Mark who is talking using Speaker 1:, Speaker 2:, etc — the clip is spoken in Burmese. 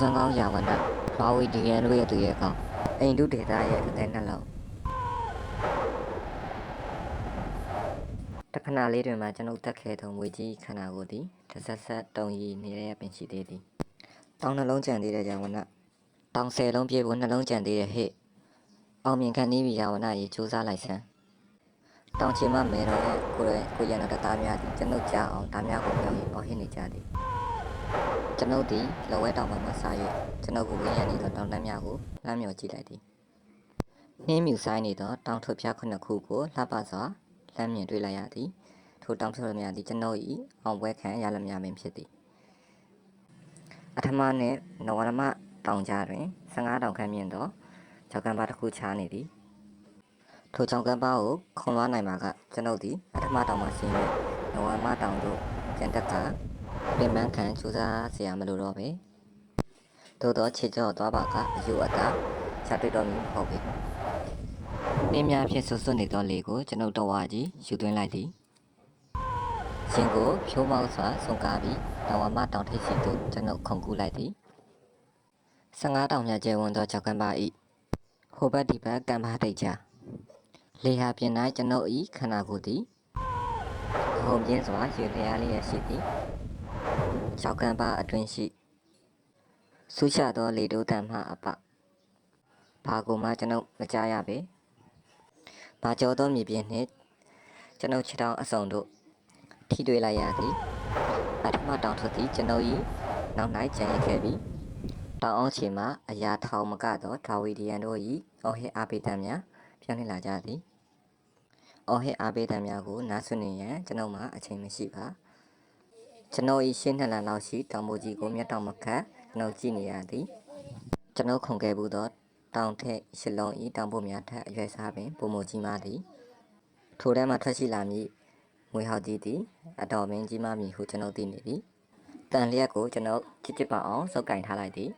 Speaker 1: စွမ်းကောင်းရာဝနဘာဝီဒီယန်တို့ရဲ့သူရဲ့ကောင်အိမ်တုဒေတာရဲ့အသက်နှလုံးတခဏလေးတွင်မှကျွန်ုပ်တက်ခဲသောငွေကြီးခန္ဓာကိုယ်သည်တစ်ဆက်ဆက်တုံရည်နေတဲ့ပင်ရှိသေးသည်တောင်းနှလုံးကြံသေးတဲ့ရာဝနတောင်းဆယ်လုံးပြေဖို့နှလုံးကြံသေးတဲ့ဟဲ့အောင်မြင်ခံနေပြီရာဝနရေစူးစမ်းလိုက်စမ်းတောင်ချင်မမဲတော်ရဲ့ကိုယ်ရဲ့ကိုယ်ရတဲ့သားများသည်ကျွန်ုပ်ကြားအောင်သားများကိုပြောင်းရင်အော်ဟစ်နေကြသည် ကျွန်ုပ်သည်လဝဲတောင်ပေါ်မှစား၍ကျွန်ုပ်ကိုဝင်းရနေသောတောင်တန်းများကိုလှမ်းမြော်ကြည့်လိုက်သည်နှင်းမြူဆိုင်နေသောတောင်ထွတ်ပြားခုနှစ်ခုကိုလှပစွာလှမ်းမြင်တွေ့လိုက်ရသည်ထိုတောင်ထွတ်များသည်ကျွန်ုပ်၏အောင်ပွဲခံရလများပင်ဖြစ်သည်အထမနှင့်နဝရမတောင်ကြားတွင်15တောင်ခန့်မြင့်သောချောက်ကမ်းပါတစ်ခုချားနေသည်ထိုချောက်ကမ်းပါကိုခုံလွှားနိုင်မှာကကျွန်ုပ်သည်အထမတောင်မှဆင်း၍နဝရမတောင်သို့ပြန်တက်က ပြင်ပန်းခံစူးစမ်းစရာမလိုတော့ပဲသို့တော့ခြေကြော့သွားပါကအယူအတာချက်တွေ့တော့မည်မဟုတ်ပေနင်းများဖြင့်ဆွဆွနေသောလေကိုကျွန်ုပ်တော်ဝါကြီးယူသွင်းလိုက်သည်ရှင်ကိုဖြိုးမောက်စွာဆုံးကားပြီးနဝမတောင်ထိပ်ရှိသို့ကျွန်ုပ်ခုန်ကူးလိုက်သည်15တောင်မြတ်ကျဲဝန်းသောကြောက်ကမ်းပါဤဟိုဘက်ဒီဘက်ကမ်းပါတိတ်ကြလေဟာပြင်၌ကျွန်ုပ်ဤခန္ဓာကိုယ်သည်ဟုန်ပြင်းစွာရေလျားလျက်ရှိသည် ရှောက်ကံပါအတွင်းရှိဆူချသောလေတိုးတန်မှအပဘာကိုမှကျွန်ုပ်မကြားရပေဘာကြောသောမြေပြင်နှင့်ကျွန်ုပ်ခြေထောက်အစုံတို့ထိတွေ့လိုက်ရသည်ပထမတောင်ထွက်သည်ကျွန်ုပ်၏နောက်၌ကျန်ရခဲ့ပြီးတောင်အောင်ချီမှအရာထောင်မကသောဒါဝီဒီယန်တို့၏အော်ဟစ်အားပေးတမ်းများပြောင်းလဲလာကြသည်အော်ဟစ်အားပေးတမ်းများကိုနားဆွနေရန်ကျွန်ုပ်မှအချိန်မရှိပါ ကျွန်တော်ဤရှင်းနှစ်လန်လောက်ရှိတောင်ပေါ်ကြီးကိုမျက်တောင်မခတ်ကျွန်တော်ကြည့်နေရသည်ကျွန်တော်ခုန်ခဲ့ဘူးသောတောင်ထက်ရှစ်လုံးဤတောင်ပေါ်များထက်အရွယ်စားပင်ပုံမကြီးမားသည်ထိုထဲမှထွက်ရှိလာမည်ငွေဟောက်ကြီးသည်အတော်မင်းကြီးမားမည်ဟုကျွန်တော်သိနေသည်တန်လျက်ကိုကျွန်တော်ချစ်ချစ်ပအောင်စုပ်ကင်ထားလိုက်သည်